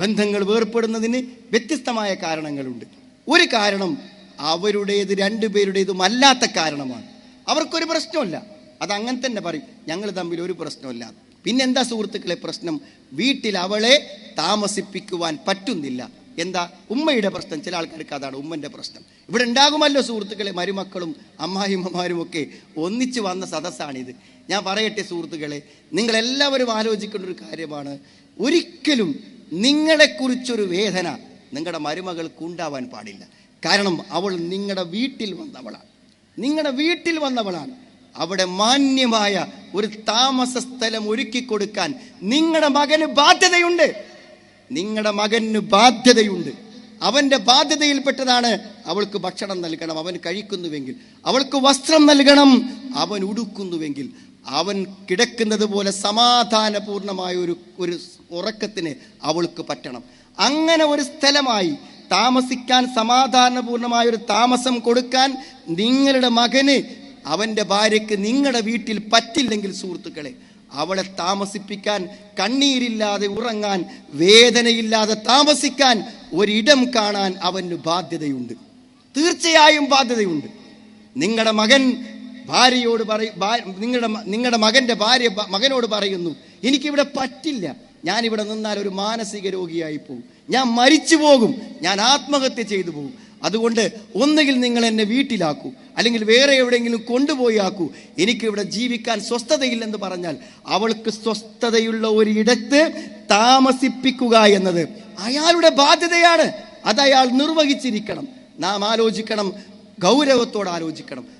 ബന്ധങ്ങൾ വേർപ്പെടുന്നതിന് വ്യത്യസ്തമായ കാരണങ്ങളുണ്ട്. ഒരു കാരണം അവരുടേത് രണ്ടുപേരുടേതും അല്ലാത്ത കാരണമാണ്. അവർക്കൊരു പ്രശ്നമല്ല അത് അങ്ങനെ തന്നെ പറയും. ഞങ്ങൾ തമ്മിൽ ഒരു പ്രശ്നമില്ല പിന്നെന്താ സുഹൃത്തുക്കളെ പ്രശ്നം? വീട്ടിൽ അവളെ താമസിപ്പിക്കുവാൻ പറ്റുന്നില്ല. എന്താ? ഉമ്മയുടെ പ്രശ്നം. ചില ആൾക്കാർക്ക് അതാണ് ഉമ്മന്റെ പ്രശ്നം. ഇവിടെ ഉണ്ടാകുമല്ലോ സുഹൃത്തുക്കളെ മരുമക്കളും അമ്മായിമ്മമാരും ഒക്കെ ഒന്നിച്ചു വന്ന സദസ്സാണിത്. ഞാൻ പറയട്ടെ സുഹൃത്തുക്കളെ നിങ്ങളെല്ലാവരും ആലോചിക്കേണ്ട ഒരു കാര്യമാണ്. ഒരിക്കലും നിങ്ങളെക്കുറിച്ചൊരു വേദന നിങ്ങളുടെ മരുമകൾക്ക് ഉണ്ടാവാൻ പാടില്ല. കാരണം അവൾ നിങ്ങളുടെ വീട്ടിൽ വന്നവളാണ്. നിങ്ങളുടെ വീട്ടിൽ വന്നവളാണ്. അവിടെ മാന്യമായ ഒരു താമസ സ്ഥലം ഒരുക്കി കൊടുക്കാൻ നിങ്ങളുടെ മകന് ബാധ്യതയുണ്ട്. നിങ്ങളുടെ മകന് ബാധ്യതയുണ്ട്. അവന്റെ ബാധ്യതയിൽപ്പെട്ടതാണ് അവൾക്ക് ഭക്ഷണം നൽകണം. അവൻ കഴിക്കുന്നുവെങ്കിൽ അവൾക്ക് വസ്ത്രം നൽകണം. അവൻ ഉടുക്കുന്നുവെങ്കിൽ അവൻ കിടക്കുന്നത് പോലെ സമാധാനപൂർണമായ ഒരു ഒരു ഉറക്കത്തിന് അവൾക്ക് പറ്റണം. അങ്ങനെ ഒരു സ്ഥലമായി താമസിക്കാൻ സമാധാനപൂർണമായ ഒരു താമസം കൊടുക്കാൻ നിങ്ങളുടെ മകന് അവന്റെ ഭാര്യയ്ക്ക് നിങ്ങളുടെ വീട്ടിൽ പറ്റില്ലെങ്കിൽ സുഹൃത്തുക്കളെ അവളെ താമസിപ്പിക്കാൻ കണ്ണീരില്ലാതെ ഉറങ്ങാൻ വേദനയില്ലാതെ താമസിക്കാൻ ഒരിടം കാണാൻ അവന് ബാധ്യതയുണ്ട്. തീർച്ചയായും ബാധ്യതയുണ്ട്. നിങ്ങളുടെ മകൻ ഭാര്യയോട് പറയും നിങ്ങളുടെ നിങ്ങളുടെ മകന്റെ ഭാര്യ മകനോട് പറയുന്നു എനിക്കിവിടെ പറ്റില്ല. ഞാനിവിടെ നിന്നാൽ ഒരു മാനസിക രോഗിയായി പോകും ഞാൻ മരിച്ചു പോകും. ഞാൻ ആത്മഹത്യ ചെയ്തു പോകും. അതുകൊണ്ട് ഒന്നുകിൽ നിങ്ങൾ എന്നെ വീട്ടിലാക്കൂ. അല്ലെങ്കിൽ വേറെ എവിടെയെങ്കിലും കൊണ്ടുപോയി ആക്കൂ. എനിക്കിവിടെ ജീവിക്കാൻ സ്വസ്ഥതയില്ലെന്ന് പറഞ്ഞാൽ അവൾക്ക് സ്വസ്ഥതയുള്ള ഒരിടത്ത് താമസിപ്പിക്കുക എന്നത് അയാളുടെ ബാധ്യതയാണ്. അതയാൾ നിർവഹിച്ചിരിക്കണം. നാം ആലോചിക്കണം. ഗൗരവത്തോടെ ആലോചിക്കണം